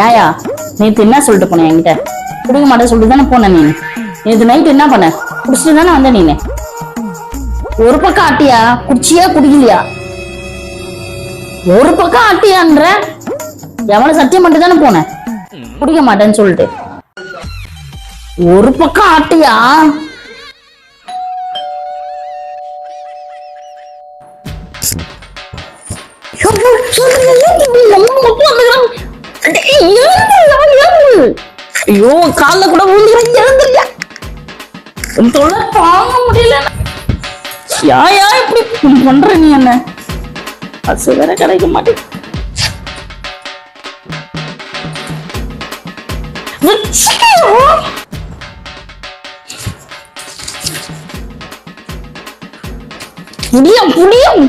ஏயா நேத்து என்ன சொல்லிட்டு போனேன் என்கிட்ட குடிக்க மாட்டேன் சொல்லிட்டு தானே போனேன் நீ நேத்து நைட் என்ன பண்ண குடிச்சிட்டு தானே வந்த நீனு ஒரு பக்கம் ஆட்டியா குடிச்சியா குடிக்கலையா ஒரு பக்கம் ஆட்டியான்ற எவனை சத்தியம் பண்ணிட்டு தானே போனேன் குடிக்க மாட்டேன்னு சொல்லிட்டு ஒரு பக்கம் ஆட்டியா ஐயோ கால கூட விழுந்துறேன் இறந்துறியா தொல்லை தாங்க முடியல. யாயா இப்படி பண்ற நீ என்ன? பசு வேற கிடைக்க மாட்டேன் புளியம் புளியம்